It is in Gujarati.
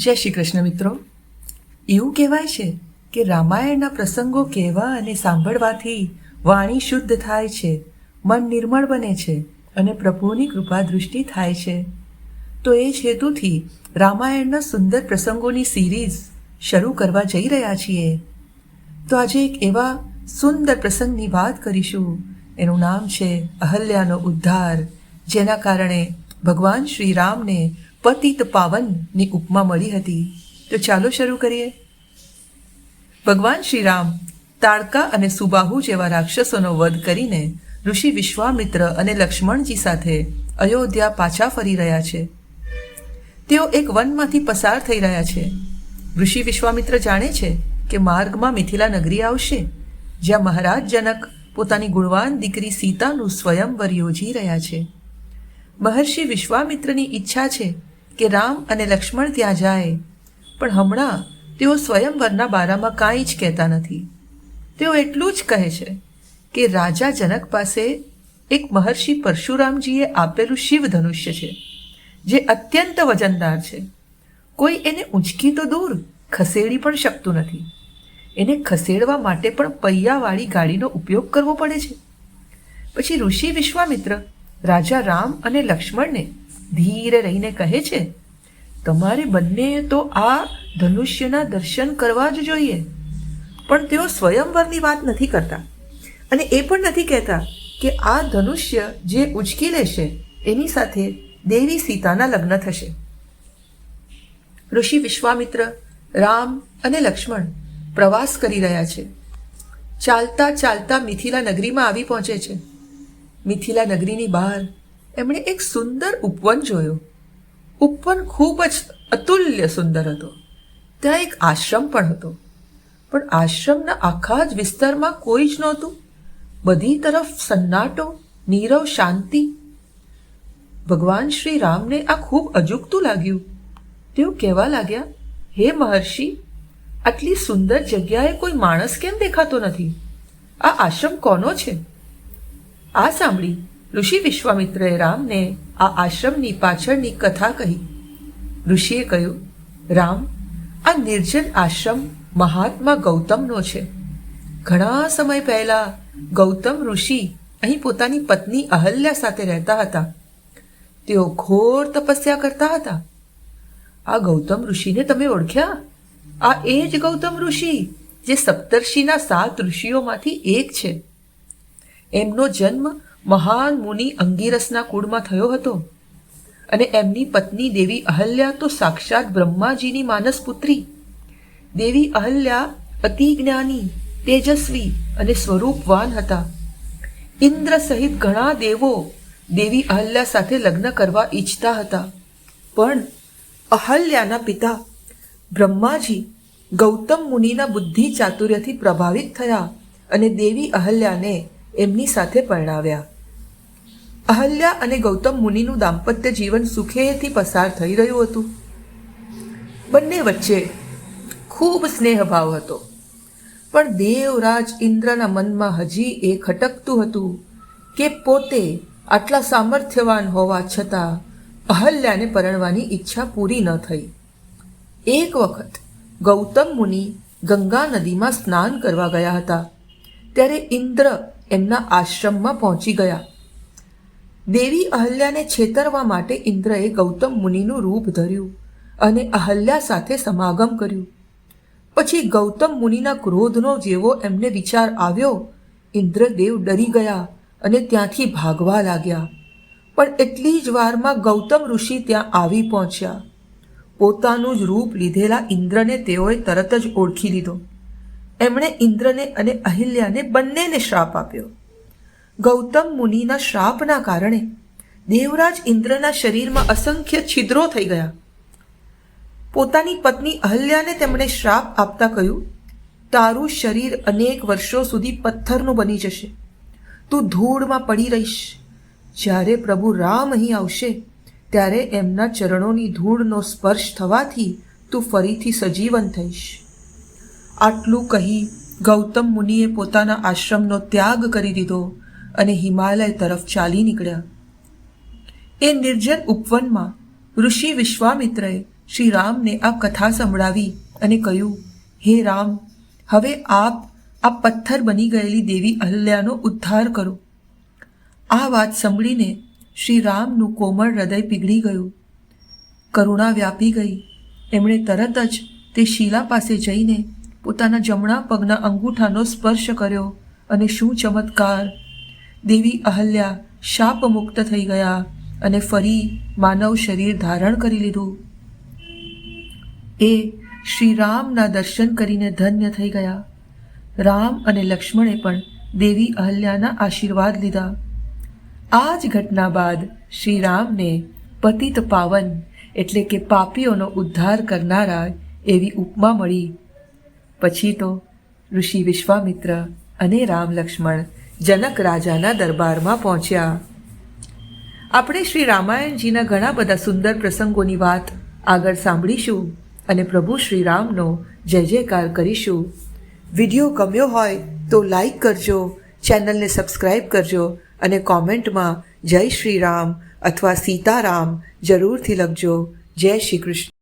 જય શ્રી કૃષ્ણ મિત્રો. એવું કહેવાય છે કે રામાયણના પ્રસંગો કહેવા અને સાંભળવાથી વાણી શુદ્ધ થાય છે, મન નિર્મળ બને છે અને પ્રભુની કૃપા દૃષ્ટિ થાય છે. તો એ જ હેતુથી રામાયણના સુંદર પ્રસંગોની સિરીઝ શરૂ કરવા જઈ રહ્યા છીએ. તો આજે એક એવા સુંદર પ્રસંગની વાત કરીશું. એનું નામ છે અહલ્યાનો ઉદ્ધાર, જેના કારણે ભગવાન શ્રી રામને પતિત પાવનની ઉપમા મળી હતી. તો ચાલો શરૂ કરીએ. ભગવાન શ્રી રામ તાડકા અને સુબાહુ જેવા રાક્ષસોનો વધ કરીને ઋષિ વિશ્વામિત્ર અને લક્ષ્મણજી સાથે અયોધ્યા પાછા ફરી રહ્યા છે. તેઓ એક વનમાંથી પસાર થઈ રહ્યા છે. ઋષિ વિશ્વામિત્ર જાણે છે કે માર્ગમાં મિથિલા નગરી આવશે, જ્યાં મહારાજ જનક પોતાની ગુણવાન દીકરી સીતાનું સ્વયંવર યોજી રહ્યા છે. મહર્ષિ વિશ્વામિત્રની ઈચ્છા છે કે રામ અને લક્ષ્મણ ત્યાં જાય. પણ હમણાં તેઓ સ્વયંવરના બારામાં કાંઈ જ કહેતા નથી. તેઓ એટલું જ કહે છે કે રાજા જનક પાસે એક મહર્ષિ પરશુરામજીએ આપેલું શિવ ધનુષ્ય છે, જે અત્યંત વજનદાર છે. કોઈ એને ઊંચકી તો દૂર, ખસેડી પણ શકતું નથી. એને ખસેડવા માટે પણ પૈયાવાળી ગાડીનો ઉપયોગ કરવો પડે છે. પછી ઋષિ વિશ્વામિત્ર રાજા રામ અને લક્ષ્મણને ધીરે રહીને કહે છે, તમારે બંને તો આ ધનુષ્યના દર્શન કરવા જ જોઈએ. પણ તેઓ સ્વયંવરની વાત નથી કરતા. અને એ પણ નથી કહેતા કે આ ધનુષ્ય જે ઉચકી લેશે, એની સાથે દેવી સીતાના લગ્ન થશે. ઋષિ વિશ્વામિત્ર, રામ અને લક્ષ્મણ પ્રવાસ કરી રહ્યા છે. ચાલતા ચાલતા મિથિલા નગરીમાં આવી પહોંચે છે. મિથિલા નગરીની બહાર એમણે એક સુંદર ઉપવન જોયો. ઉપવન ખૂબ જ અતુલ્ય સુંદર હતો. ત્યાં એક આશ્રમ પણ હતો. પણ આશ્રમના આખા જ વિસ્તારમાં કોઈ જ નહોતું. બધી તરફ સન્નાટો, નીરવ શાંતિ. ભગવાન શ્રી રામને આ ખૂબ અજુગતું લાગ્યું. તેઓ કહેવા લાગ્યા, હે મહર્ષિ, આટલી સુંદર જગ્યાએ કોઈ માણસ કેમ દેખાતો નથી? આ આશ્રમ કોનો છે? આ સાંભળી ઋષિ વિશ્વામિત્રએ રામને આ આશ્રમની પાછળની કથા કહી. ઋષિએ કહ્યું, રામ, આ નિર્જન આશ્રમ મહાત્મા ગૌતમનો છે. ઘણા સમય પહેલા ગૌતમ ઋષિ અહીં પોતાની પત્ની અહલ્યા સાથે રહેતા હતા. તેઓ ઘોર તપસ્યા કરતા હતા. આ ગૌતમ ઋષિને તમે ઓળખ્યા? આ એ જ ગૌતમ ઋષિ જે સપ્તર્ષિના સાત ઋષિઓમાંથી એક છે. એમનો જન્મ મહાન મુનિ અંગીરસના કુળમાં થયો હતો. અને એમની પત્ની દેવી અહલ્યા તો સાક્ષાત બ્રહ્માજીની માનસ પુત્રી. દેવી અહલ્યા અતિ જ્ઞાની, તેજસ્વી અને સ્વરૂપવાન હતા. ઇન્દ્ર સહિત ઘણા દેવો દેવી અહલ્યા સાથે લગ્ન કરવા ઈચ્છતા હતા. પણ અહલ્યાના પિતા બ્રહ્માજી ગૌતમ મુનિના બુદ્ધિ ચાતુર્યથી પ્રભાવિત થયા અને દેવી અહલ્યાને એમની સાથે પરણાવ્યા. અહલ્યા અને ગૌતમ મુનિનું દાંપત્ય જીવન સુખેથી પસાર થઈ રહ્યું હતું. બંને વચ્ચે ખૂબ સ્નેહભાવ હતો. પણ દેવરાજ ઇન્દ્રના મનમાં હજી એ ખટકતું હતું કે પોતે આટલા સામર્થ્યવાન હોવા છતાં અહલ્યાને પરણવાની ઈચ્છા પૂરી ન થઈ. એક વખત ગૌતમ મુનિ ગંગા નદીમાં સ્નાન કરવા ગયા હતા. ત્યારે ઇન્દ્ર એમના આશ્રમમાં પહોંચી ગયા. દેવી અહલ્યાને છેતરવા માટે ઇન્દ્રએ ગૌતમ મુનિનું રૂપ ધર્યું અને અહલ્યા સાથે સમાગમ કર્યું. પછી ગૌતમ મુનિના ક્રોધનો જેવો એમને વિચાર આવ્યો ઇન્દ્રદેવ ડરી ગયા અને ત્યાંથી ભાગવા લાગ્યા. પણ એટલી જ વારમાં ગૌતમ ઋષિ ત્યાં આવી પહોંચ્યા. પોતાનું જ રૂપ લીધેલા ઇન્દ્રને તેઓએ તરત જ ઓળખી લીધો. એમણે ઇન્દ્રને અને અહિલ્યાને બંનેને શ્રાપ આપ્યો. ગૌતમ મુનિના શ્રાપના કારણે દેવરાજ ઇન્દ્રના શરીરમાં અસંખ્ય છિદ્રો થઈ ગયા. પોતાની પત્ની અહલ્યાને તેમણે શ્રાપ આપતા કહ્યું, તારું શરીર અનેક વર્ષો સુધી પથ્થરનું બની જશે. તું ધૂળમાં પડી રહીશ. જ્યારે પ્રભુ રામ અહીં આવશે, ત્યારે એમના ચરણોની ધૂળનો સ્પર્શ થવાથી તું ફરીથી સજીવન થઈશ. આટલું કહી ગૌતમ મુનિએ પોતાના આશ્રમનો ત્યાગ કરી દીધો અને હિમાલય તરફ ચાલી નીકળ્યા. એ નિર્જન ઉપવનમાં ઋષિ વિશ્વામિત્રએ શ્રી રામને આ કથા સંભળાવી અને કહ્યું, હે રામ, હવે આપ આ પથ્થર બની ગયેલી દેવી અહલ્યાનો ઉદ્ધાર કરો. આ વાત સાંભળીને શ્રી રામનું કોમળ હૃદય પીગળી ગયું. કરુણા વ્યાપી ગઈ. એમણે તરત જ તે શીલા પાસે જઈને પોતાના જમણા પગના અંગૂઠાનો સ્પર્શ કર્યો અને શું ચમત્કાર! દેવી અહલ્યા શાપ મુક્ત થઈ ગયા અને ફરી માનવ શરીર ધારણ કરી લીધું. એ શ્રી રામના દર્શન કરીને ધન્ય થઈ ગયા. રામ અને લક્ષ્મણે પણ દેવી અહલ્યાના આશીર્વાદ લીધા. આ જ ઘટના બાદ શ્રી રામને પતિત પાવન એટલે કે પાપીઓનો ઉદ્ધાર કરનારા એવી ઉપમા મળી. પછી તો ઋષિ વિશ્વામિત્ર અને રામ લક્ષ્મણ જનક રાજાના દરબારમાં પહોંચ્યા. આપણે શ્રી રામાયણજીના ઘણા બધા સુંદર પ્રસંગોની વાત આગળ સાંભળીશું અને પ્રભુ શ્રી રામનો જય જયકાર કરીશું. વીડિયો ગમ્યો હોય તો લાઈક કરજો, ચેનલને સબસ્ક્રાઈબ કરજો અને કોમેન્ટમાં જય શ્રી રામ અથવા સીતારામ જરૂરથી લખજો. જય શ્રી કૃષ્ણ.